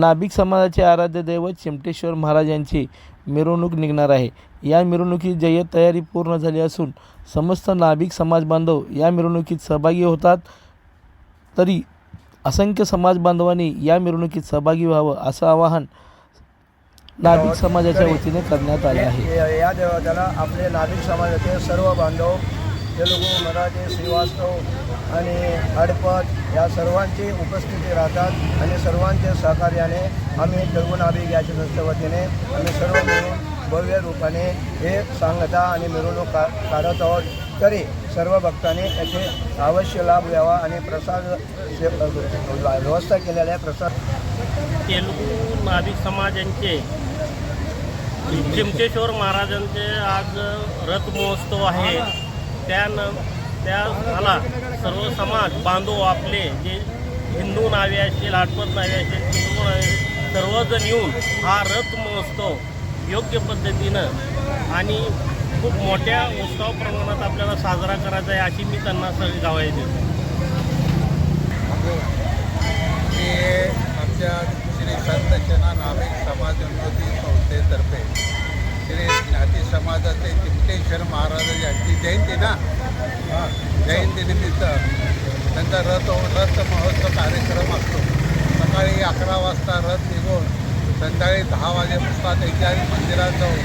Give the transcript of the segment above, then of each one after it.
नाभिक समाजाचे आराध्य दैवत चिमटेश्वर महाराज यांची मिरवणूक निघणार आहे. या मिरवणुकीची जय्यत तयारी पूर्ण झाली असून समस्त नाभिक समाज बांधव या मिरवणुकीत सहभागी होतात. तरी असंख्य समाज बांधवांनी या मिरवणुकीत सहभागी व्हावं असं आवाहन नाभिक समाजाच्या वतीने करण्यात आले आहे. या देवाला आपले नाभिक समाजाचे सर्व बांधव तेलुगू मराठी श्रीवास्तव आणि हडपत या सर्वांची उपस्थिती राहतात आणि सर्वांच्या सहकार्याने आम्ही तेलुगू नाभिक याच्या संस्थेच्या वतीने आम्ही सर्व मिळून भव्य रूपाने हे सांगता आणि मिरवणूक का काढत आहोत. तरी सर्व भक्तांनी याचे अवश्य लाभ घ्यावा आणि प्रसाद व्यवस्था केलेल्या आहे. प्रसाद तेलुगू नाभिक समाजांचे चिमकेश्वर महाराजांचे आज रथ महोत्सव आहे. त्यानं त्याला सर्व समाज बांधव आपले जे हिंदू नावे असतील आठपत नावे असतील हिंदू नावे सर्वजण येऊन हा रथ महोत्सव योग्य पद्धतीनं आणि खूप मोठ्या उत्सव प्रमाणात आपल्याला साजरा करायचा आहे अशी मी त्यांना सगळी गावाय देतो. हे आमच्या श्री संत नाभिक समाज उन्नती संस्थेतर्फे समाजाचे चिमटेश्वर महाराज यांची जयंती ना? जयंतीनिमित्त त्यांचा रथ रथ महोत्सव कार्यक्रम असतो. सकाळी अकरा वाजता रथ निघून संध्याकाळी दहा वाजेपासून त्यांच्या मंदिरात जाऊन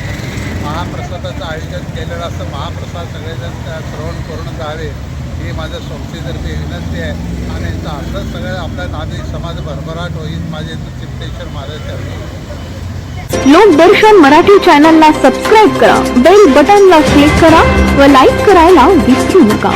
महाप्रसादाचं आयोजन केलेलं असतं. महाप्रसाद सगळेजण त्या श्रवण करून जावे. ही माझ्या संस्थेतर्फे विनंती आहे. आणि असं सगळं आपल्या नागरिक समाज भरभराट होईल. माझे चिमटेश्वर महाराज चरणी लोकदर्शन मराठी चॅनलला सबस्क्राईब करा बेल बटनला क्लिक करा व लाईक करायला विसरू नका.